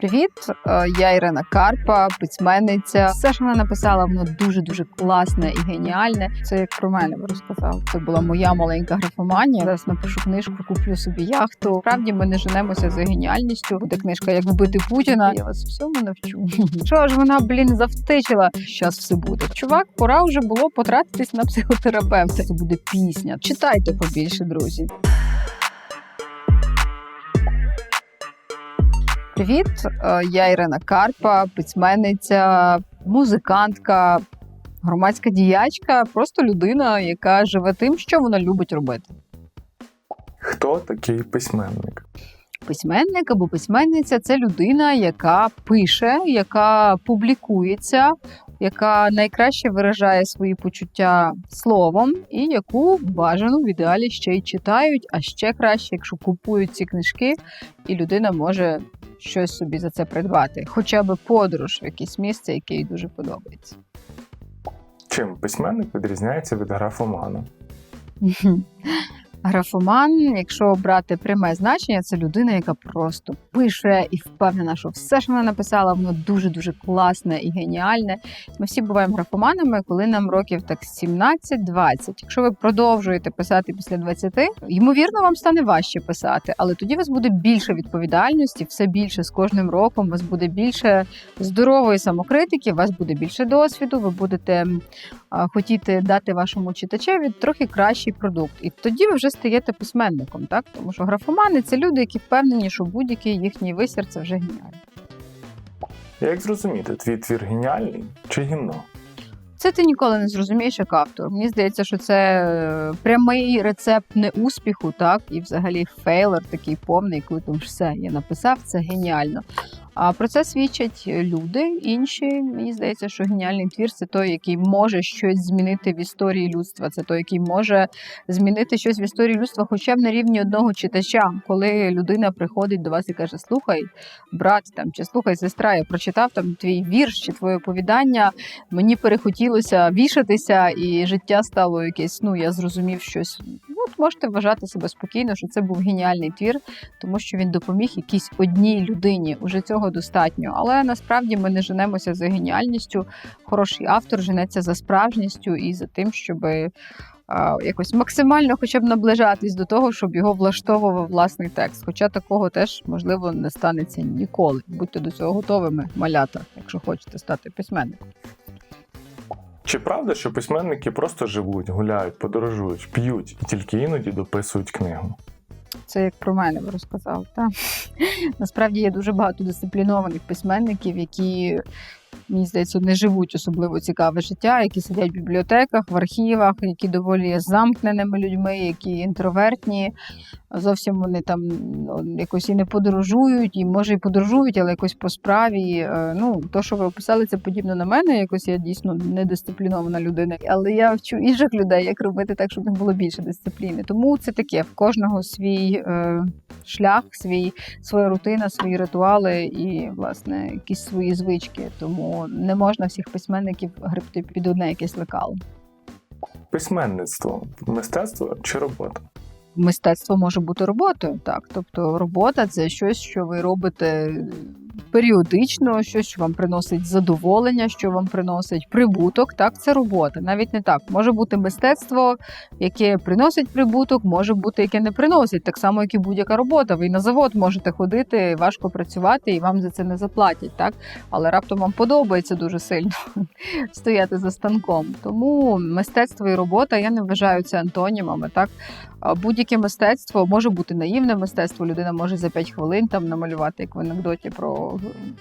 Привіт, е, я Ірина Карпа, письменниця. Все, що вона написала, воно дуже дуже класне і геніальне. Це як про мене ви розказав. Це була моя маленька графоманія. Зараз напишу книжку, куплю собі яхту. Справді ми не женемося за геніальністю. Буде книжка Як вбити Путіна. Я вас всьому навчу. Що ж вона, блін, завтичила? Щас все буде. Чувак, пора вже було потратитись на психотерапевта. Це буде пісня. Читайте побільше, друзі. Привіт, е, я Ірина Карпа, письменниця, музикантка, громадська діячка, просто людина, яка живе тим, що вона любить робити. Хто такий письменник? Письменник або письменниця це людина, яка пише, яка публікується, яка найкраще виражає свої почуття словом, і яку бажано в ідеалі ще й читають, а ще краще, якщо купують ці книжки, і людина може щось собі за це придбати, хоча б подорож в якесь місце, яке їй дуже подобається. Чим письменник відрізняється від графомана? Графоман, якщо брати пряме значення, це людина, яка просто пише і впевнена, що все, що вона написала, воно дуже дуже класне і геніальне. Ми всі буваємо графоманами, коли нам років так 17-20. Якщо ви продовжуєте писати після 20, ймовірно, вам стане важче писати, але тоді у вас буде більше відповідальності, все більше з кожним роком. У вас буде більше здорової самокритики, у вас буде більше досвіду. Ви будете хотіти дати вашому читачеві трохи кращий продукт, і тоді ви вже стаєте письменником, так тому що графомани це люди, які впевнені, що будь-який їхній висір це вже геніально. Як зрозуміти, твій твір геніальний чи гімно? Це ти ніколи не зрозумієш як автор. Мені здається, що це е, прямий рецепт не успіху, так і взагалі фейлер такий повний, коли там все я написав, це геніально. А про це свідчать люди інші. Мені здається, що геніальний твір це той, який може щось змінити в історії людства. Це той, який може змінити щось в історії людства, хоча б на рівні одного читача, коли людина приходить до вас і каже: Слухай, брат там чи слухай, сестра, я прочитав там твій вірш чи твоє оповідання. Мені перехотілося вішатися, і життя стало якесь. Ну я зрозумів щось. От можете вважати себе спокійно, що це був геніальний твір, тому що він допоміг якійсь одній людині. Уже цього достатньо. Але насправді ми не женемося за геніальністю. Хороший автор женеться за справжністю і за тим, щоб якось максимально хоча б наближатись до того, щоб його влаштовував власний текст. Хоча такого теж можливо не станеться ніколи. Будьте до цього готовими, малята, якщо хочете стати письменником. Чи правда, що письменники просто живуть, гуляють, подорожують, п'ють і тільки іноді дописують книгу? Це як про мене ви розказав. Та? Насправді є дуже багато дисциплінованих письменників, які, мені здається, не живуть особливо цікаве життя, які сидять в бібліотеках, в архівах, які доволі є замкненими людьми, які інтровертні. Зовсім вони там ну, якось і не подорожують, і може і подорожують, але якось по справі. Е, Ну, то, що ви описали, це подібно на мене. Якось я дійсно недисциплінована людина. Але я вчу інших людей, як робити так, щоб них було більше дисципліни. Тому це таке в кожного свій е, шлях, свій своя рутина, свої ритуали і власне якісь свої звички. Тому не можна всіх письменників гребти під одне якесь лекало. Письменництво мистецтво чи робота? Мистецтво може бути роботою, так. Тобто робота це щось, що ви робите періодично, щось, що вам приносить задоволення, що вам приносить прибуток. Так, це робота. Навіть не так. Може бути мистецтво, яке приносить прибуток, може бути, яке не приносить, так само, як і будь-яка робота. Ви на завод можете ходити, важко працювати, і вам за це не заплатять, так? Але раптом вам подобається дуже сильно стояти за станком. Тому мистецтво і робота я не вважаю це антонімами. Так, будь-яке мистецтво може бути наївне мистецтво. Людина може за 5 хвилин там намалювати, як в анекдоті про,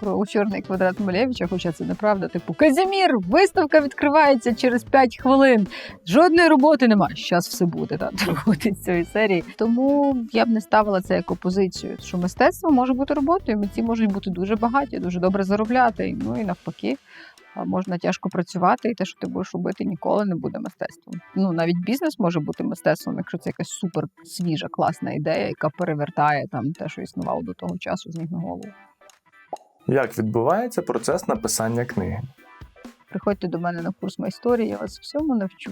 про чорний квадрат Малевича, хоча це неправда. Типу Казімір, виставка відкривається через 5 хвилин. Жодної роботи немає. Щас все буде так, виходить цієї серії. Тому я б не ставила це як опозицію. Що мистецтво може бути роботою, митці можуть бути дуже багаті, дуже добре заробляти. Ну і навпаки. Можна тяжко працювати, і те, що ти будеш робити, ніколи не буде мистецтвом. Ну навіть бізнес може бути мистецтвом, якщо це якась супер свіжа, класна ідея, яка перевертає там те, що існувало до того часу, з ніг на голову. Як відбувається процес написання книги? приходьте до мене на курс історії, я вас всьому навчу.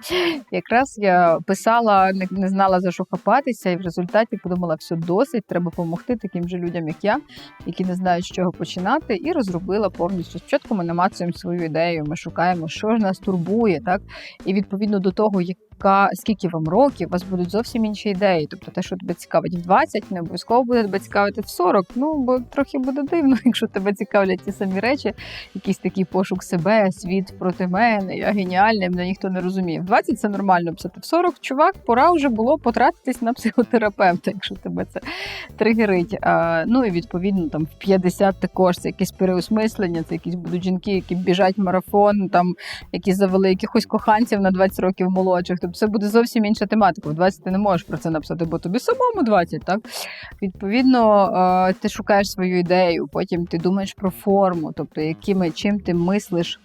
Якраз я писала, не, знала за що хапатися, і в результаті подумала, все досить, треба допомогти таким же людям, як я, які не знають, з чого починати, і розробила повністю. Спочатку ми намацуємо свою ідею, ми шукаємо, що ж нас турбує, так і відповідно до того, яка скільки вам років, у вас будуть зовсім інші ідеї. Тобто те, що тебе цікавить в 20, не обов'язково буде тебе цікавити в 40. Ну бо трохи буде дивно, якщо тебе цікавлять ті самі речі, якийсь такий пошук себе, світ проти мене, я геніальний, мене ніхто не розуміє. В 20 це нормально писати. В 40, чувак, пора вже було потратитись на психотерапевта, якщо тебе це тригерить. А, ну і відповідно там в 50 також це якесь переосмислення, це якісь будуть жінки, які біжать в марафон, там які завели якихось коханців на 20 років молодших. Тобто це буде зовсім інша тематика. В 20 ти не можеш про це написати, бо тобі самому 20, так? Відповідно, е, ти шукаєш свою ідею, потім ти думаєш про форму, тобто якими чим ти мислиш.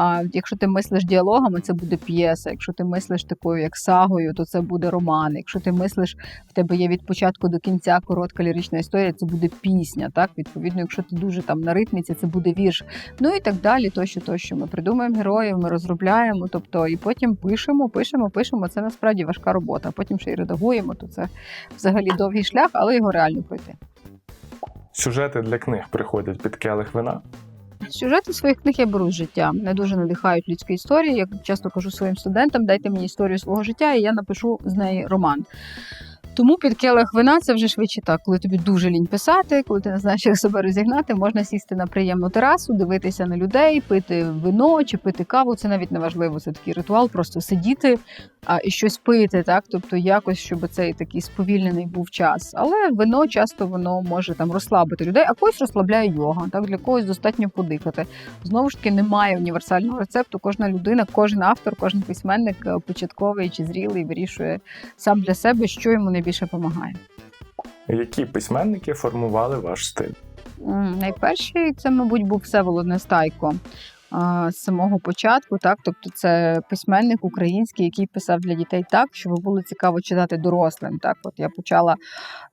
А якщо ти мислиш діалогами, це буде п'єса. Якщо ти мислиш такою, як сагою, то це буде роман. Якщо ти мислиш, в тебе є від початку до кінця коротка лірична історія, це буде пісня. Так, відповідно, якщо ти дуже там на ритміці, це буде вірш. Ну і так далі. Тощо, тощо. Ми придумаємо героїв, ми розробляємо, тобто і потім пишемо, пишемо, пишемо. Це насправді важка робота. Потім ще й редагуємо. То це взагалі довгий шлях, але його реально пройти. Сюжети для книг приходять під келих вина. Сюжети своїх книг я беру з життя. Мене дуже надихають людські історії. Я часто кажу своїм студентам, дайте мені історію свого життя, і я напишу з неї роман. Тому під келих вина це вже швидше так, коли тобі дуже лінь писати, коли ти не знаєш, як себе розігнати, можна сісти на приємну терасу, дивитися на людей, пити вино чи пити каву. Це навіть не важливо. Це такий ритуал, просто сидіти а, і щось пити, так тобто якось, щоб цей такий сповільнений був час. Але вино часто воно може там розслабити людей, а когось розслабляє йога. Так для когось достатньо подихати. Знову ж таки, немає універсального рецепту. Кожна людина, кожен автор, кожен письменник е, початковий чи зрілий вирішує сам для себе, що йому найбільше допомагає. Які письменники формували ваш стиль? Найперший це, мабуть, був Всеволод Нестайко. З самого початку, так, тобто це письменник український, який писав для дітей так, щоб було цікаво читати дорослим. Так, от я почала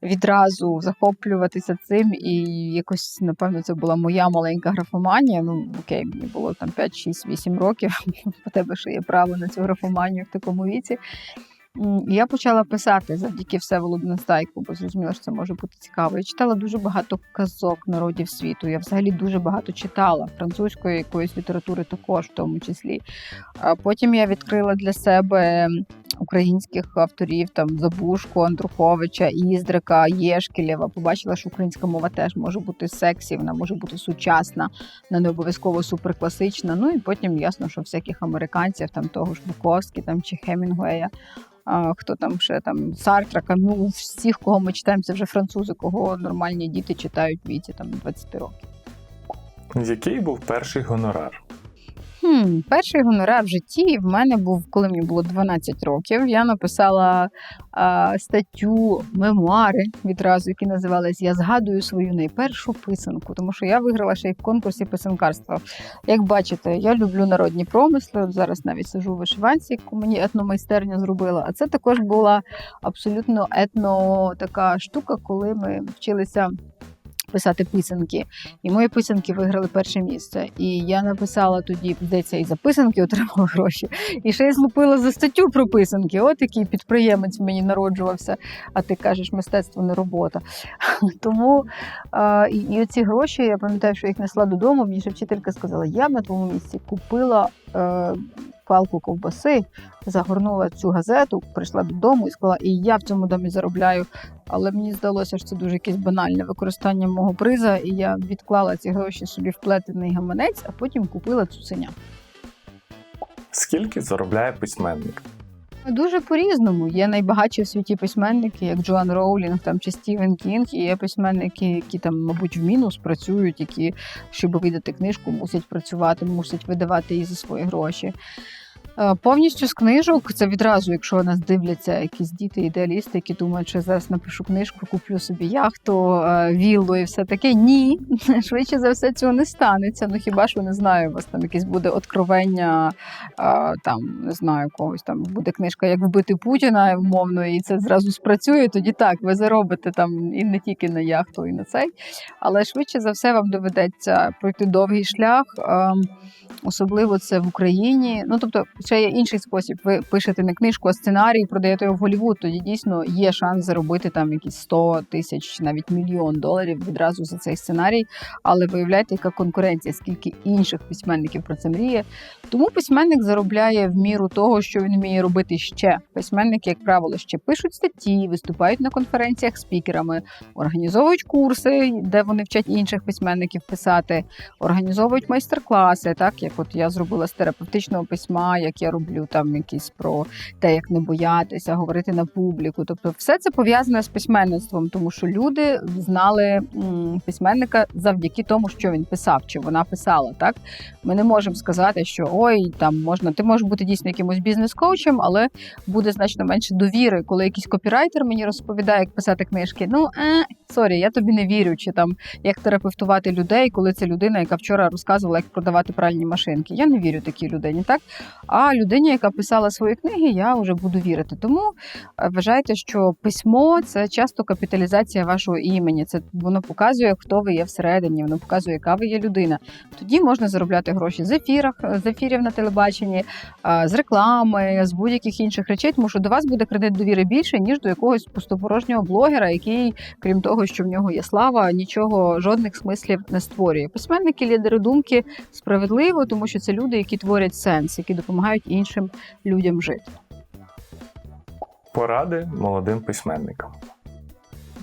відразу захоплюватися цим, і якось, напевно, це була моя маленька графоманія. Ну окей, мені було там 5, 6, 8 років. У тебе ще є право на цю графоманію в такому віці. Я почала писати завдяки Всеволоду Настайку, бо зрозуміла, що це може бути цікаво. Я читала дуже багато казок народів світу. Я взагалі дуже багато читала французької якоїсь літератури, також в тому числі. Потім я відкрила для себе українських авторів там Забушко, Андруховича, Іздрика, Єшкілєва. Побачила, що українська мова теж може бути сексі, вона може бути сучасна, вона не обов'язково суперкласична. Ну і потім ясно, що всяких американців, там того ж Буковський там чи Хемінгуея. Хто там ще там Сартра, Камю, всіх, кого ми читаємо, це вже французи, кого нормальні діти читають віці там 20 років. Який був перший гонорар? Хм, перший гонорар в житті в мене був, коли мені було 12 років. Я написала а, статтю, мемуари відразу, які називались Я згадую свою найпершу писанку, тому що я виграла ще й в конкурсі писанкарства. Як бачите, я люблю народні промисли. От зараз навіть сижу у вишиванці, яку мені етномайстерня зробила. А це також була абсолютно етно така штука, коли ми вчилися. Писати писанки, і мої писанки виграли перше місце. І я написала тоді, здається, і за писанки отримала гроші, і ще й злупила за статтю про писанки. От який підприємець мені народжувався. А ти кажеш, мистецтво не робота. Тому а, і, і оці гроші, я пам'ятаю, що я їх несла додому. Мені ще вчителька сказала, я б на твоєму місці купила. Е, Палку ковбаси, загорнула цю газету, прийшла додому і сказала, і я в цьому домі заробляю. Але мені здалося, що це дуже якесь банальне використання мого приза, і я відклала ці гроші собі в плетений гаманець, а потім купила цуценя. Скільки заробляє письменник? Дуже по-різному. Є найбагатші в світі письменники, як Джоан Роулінг там чи Стівен Кінг, і є письменники, які там, мабуть, в мінус працюють, які, щоб видати книжку, мусять працювати, мусять видавати її за свої гроші. Е, Повністю з книжок це відразу, якщо нас дивляться якісь діти, ідеалісти, які думають, що зараз напишу книжку, куплю собі яхту, е, віллу і все таке. Ні, швидше за все цього не станеться. Ну хіба що не знаю, у вас там якесь буде откровення, е, там не знаю когось. Там буде книжка, як вбити Путіна умовно, і це зразу спрацює. Тоді так, ви заробите там і не тільки на яхту, і на цей. Але швидше за все вам доведеться пройти довгий шлях. ем, Особливо це в Україні. Ну тобто, ще є інший спосіб. Ви пишете не книжку, а сценарій, продаєте його в Голлівуд, Тоді дійсно є шанс заробити там якісь 100 тисяч, навіть мільйон доларів відразу за цей сценарій. Але виявляєте, яка конкуренція, скільки інших письменників про це мріє. Тому письменник заробляє в міру того, що він вміє робити ще. Письменники, як правило, ще пишуть статті, виступають на конференціях спікерами, організовують курси, де вони вчать інших письменників писати, організовують майстер-класи, так як от я зробила з терапевтичного письма, як я роблю там якісь про те, як не боятися, говорити на публіку. Тобто, все це пов'язане з письменництвом, тому що люди знали письменника завдяки тому, що він писав, чи вона писала. Так ми не можемо сказати, що ой, там можна, ти можеш бути дійсно якимось бізнес-коучем, але буде значно менше довіри, коли якийсь копірайтер мені розповідає, як писати книжки. Ну е, сорі, я тобі не вірю, чи там як терапевтувати людей, коли це людина, яка вчора розказувала, як продавати пральні машинки. Я не вірю такій людині, так? А людині, яка писала свої книги, я вже буду вірити. Тому е, вважайте, що письмо це часто капіталізація вашого імені. Це воно показує, хто ви є всередині, воно показує, яка ви є людина. Тоді можна заробляти гроші з ефірах, з ефірів на телебаченні, з реклами, з будь-яких інших речей, тому що до вас буде кредит довіри більше, ніж до якогось пустопорожнього блогера, який, крім того, що в нього є слава, нічого жодних смислів не створює. Письменники, лідери думки справедливо, тому що це люди, які творять сенс, які допомагають іншим людям жити. Поради молодим письменникам.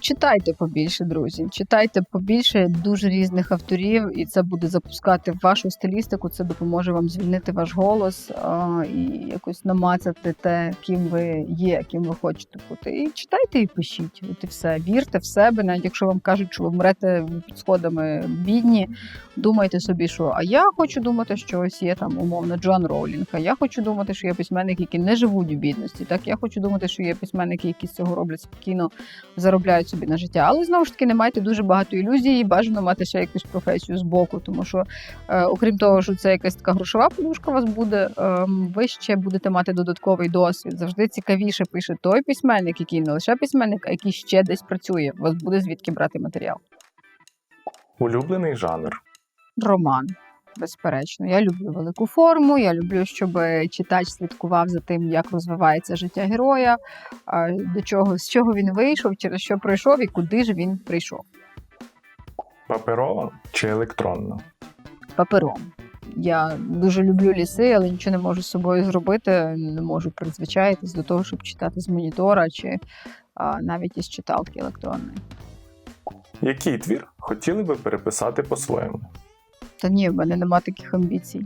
Читайте побільше, друзі. Читайте побільше дуже різних авторів, і це буде запускати вашу стилістику. Це допоможе вам звільнити ваш голос а, і якось намацати те, ким ви є, ким ви хочете бути. І читайте і пишіть. От і все. Вірте в себе, навіть якщо вам кажуть, що ви мрете під сходами бідні. Думайте собі, що а я хочу думати, що ось є там умовно Джон Роулінг. А я хочу думати, що є письменники, які не живуть в бідності. Так я хочу думати, що є письменники, які з цього роблять спокійно, заробляють собі на життя. Але знову ж таки не майте дуже багато ілюзій, і бажано мати ще якусь професію з боку, тому що, е, окрім того, що це якась така грошова подушка у вас буде, е, ви ще будете мати додатковий досвід. Завжди цікавіше пише той письменник, який не лише письменник, а який ще десь працює. У вас буде звідки брати матеріал. Улюблений жанр. Роман. Безперечно, я люблю велику форму. Я люблю, щоб читач слідкував за тим, як розвивається життя героя, до чого з чого він вийшов, через що пройшов і куди ж він прийшов. Паперова чи електронна? Папером. Я дуже люблю ліси, але нічого не можу з собою зробити. Не можу призвичаїтись до того, щоб читати з монітора чи а, навіть із читалки електронної. Який твір хотіли би переписати по-своєму? Та ні, в мене нема таких амбіцій.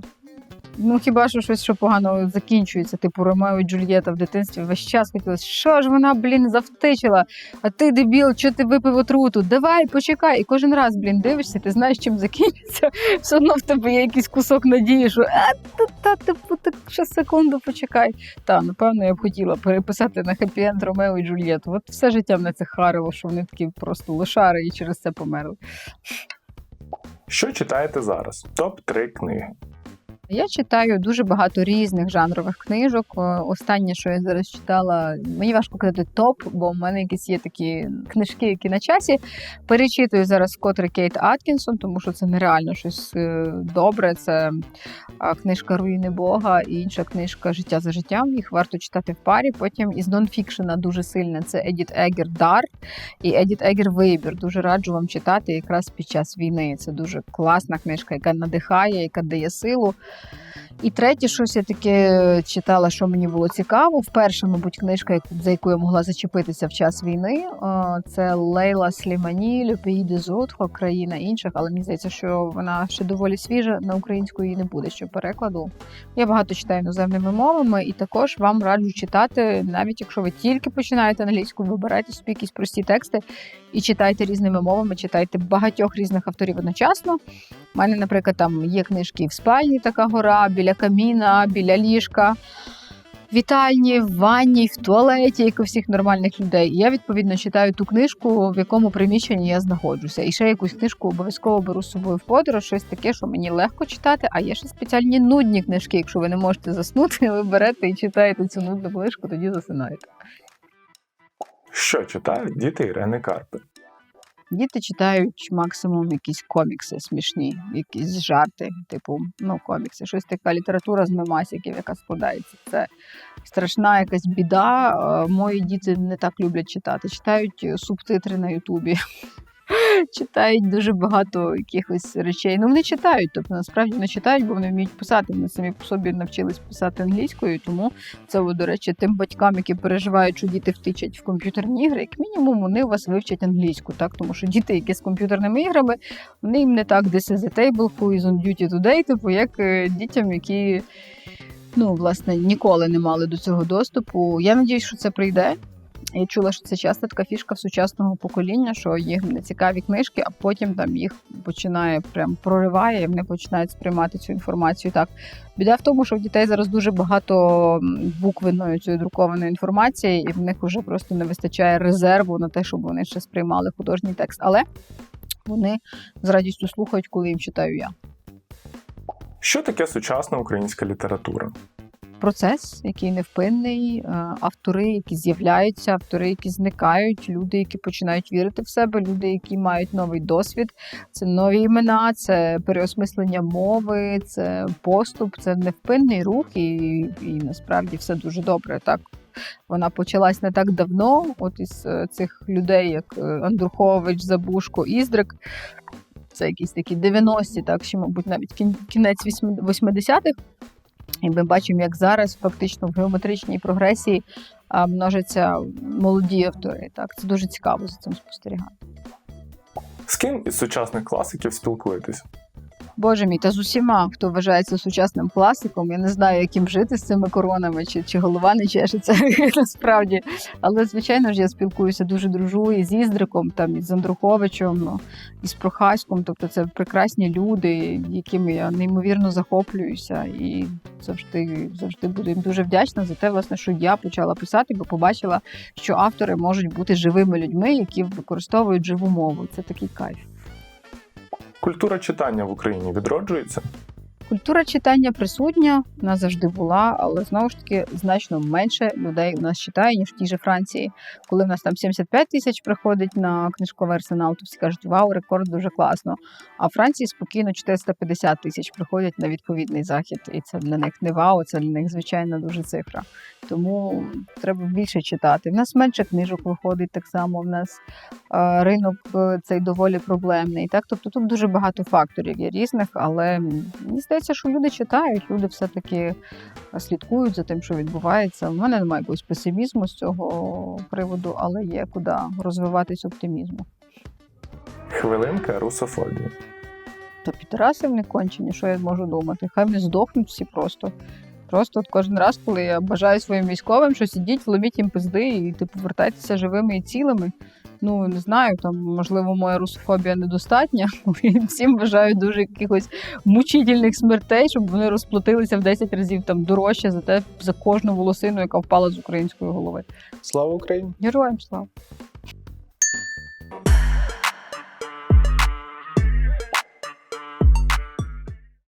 Ну хіба що щось що погано закінчується, типу Ромео і Джульєта в дитинстві весь час хотілося, що ж вона, блін, завтичила, а ти дебіл, що ти випив отруту? Давай, почекай. І кожен раз, блін, дивишся, ти знаєш, чим закінчиться. Все одно в тебе є якийсь кусок надії, що а, та, типу, так ще секунду почекай. Та, напевно, я б хотіла переписати на хеппі-енд Ромео і Джульєту. От все життя мене це харило, що вони такі просто лошари і через це померли. Що читаєте зараз? Топ-3 книги. Я читаю дуже багато різних жанрових книжок. Останнє, що я зараз читала, мені важко казати топ, бо в мене якісь є такі книжки, які на часі. Перечитую зараз вкотре Кейт Аткінсон, тому що це нереально щось е, добре. Це книжка Руїни Бога і інша книжка Життя за життям. Їх варто читати в парі. Потім із нонфікшена дуже сильна це Едіт Егер Дар і Едіт Егер Вибір. Дуже раджу вам читати якраз під час війни. Це дуже класна книжка, яка надихає, яка дає силу. І третє, щось я таке читала, що мені було цікаво. Вперше, мабуть, книжка, за яку я могла зачепитися в час війни. Це Лейла Слімані, Люпеї де Зотхо, країна інших, але мені здається, що вона ще доволі свіжа. На українську її не буде ще перекладу. Я багато читаю іноземними мовами, і також вам раджу читати, навіть якщо ви тільки починаєте англійську, вибирайте собі якісь прості тексти і читайте різними мовами, читайте багатьох різних авторів одночасно. У мене, наприклад, там є книжки в спальні, така гора, біля каміна, біля ліжка. В вітальні, в ванні, в туалеті, як у всіх нормальних людей. І я відповідно читаю ту книжку, в якому приміщенні я знаходжуся. І ще якусь книжку обов'язково беру з собою в подорож, щось таке, що мені легко читати. А є ще спеціальні нудні книжки. Якщо ви не можете заснути, ви берете і читаєте цю нудну книжку, тоді засинаєте. Що читають діти Ірени Карпи? Діти читають максимум якісь комікси смішні, якісь жарти, типу, ну, комікси, щось така література з мемасиків, яка складається. Це страшна якась біда. Мої діти не так люблять читати. Читають е, субтитри на Ютубі. Читають дуже багато якихось речей. Ну, вони читають, тобто насправді вони читають, бо вони вміють писати. Вони самі по собі навчились писати англійською, тому це, до речі, тим батькам, які переживають, що діти втичать в комп'ютерні ігри, як мінімум, вони у вас вивчать англійську, так тому що діти, які з комп'ютерними іграми, вони їм не так this is the table, duty today, типу як е, дітям, які ну власне ніколи не мали до цього доступу. Я надіюсь, що це прийде. Я чула, що це часто така фішка в сучасного покоління, що їм не цікаві книжки, а потім там їх починає прям прориває, і вони починають сприймати цю інформацію. Так біда в тому, що в дітей зараз дуже багато буквеної цієї друкованої інформації, і в них вже просто не вистачає резерву на те, щоб вони ще сприймали художній текст. Але вони з радістю слухають, коли їм читаю я. Що таке сучасна українська література? Процес, який невпинний, е, автори, які з'являються, автори, які зникають, люди, які починають вірити в себе, люди, які мають новий досвід, це нові імена, це переосмислення мови, це поступ, це невпинний рух, і, і насправді все дуже добре. Так вона почалась не так давно. От із е, цих людей, як е, Андрухович, Забушко, Іздрик. Це якісь такі 90-ті, так ще, мабуть, навіть кін- кінець 80-х. І ми бачимо, як зараз фактично в геометричній прогресії множаться молоді автори. Так, це дуже цікаво за цим спостерігати. З ким із сучасних класиків спілкуєтесь? Боже мій, та з усіма, хто вважається сучасним класиком, я не знаю, яким жити з цими коронами, чи, чи голова не чешеться насправді. Але звичайно ж я спілкуюся дуже дружу і з Іздриком, там і з Андруховичем, ну, і з Прохаськом. Тобто це прекрасні люди, якими я неймовірно захоплююся, і завжди завжди буду їм дуже вдячна за те, власне, що я почала писати, бо побачила, що автори можуть бути живими людьми, які використовують живу мову. Це такий кайф. Культура читання в Україні відроджується? Культура читання присутня, вона завжди була, але знову ж таки значно менше людей у нас читає, ніж в тій же Франції. Коли в нас там 75 тисяч приходить на книжковий арсенал, то всі кажуть, вау, рекорд дуже класно. А в Франції спокійно 450 тисяч приходять на відповідний захід, і це для них не вау, це для них звичайно дуже цифра. Тому треба більше читати. В нас менше книжок виходить так само. В нас е, ринок е, цей доволі проблемний. Так, тобто тут дуже багато факторів є різних, але мені здається, що люди читають, люди все-таки слідкують за тим, що відбувається. У мене немає якогось песимізму з цього приводу, але є куди розвиватись оптимізму. Хвилинка русофобії. Та підраси не кончені, що я можу думати? Хай вони здохнуть всі просто. Просто от кожен раз, коли я бажаю своїм військовим, що сидіть, ломіть їм пизди і типу повертайтеся живими і цілими. Ну не знаю, там можливо моя русофобія недостатня. Всім бажаю дуже якихось мучительних смертей, щоб вони розплатилися в 10 разів там дорожче за те за кожну волосину, яка впала з української голови. Слава Україні! Героям слава!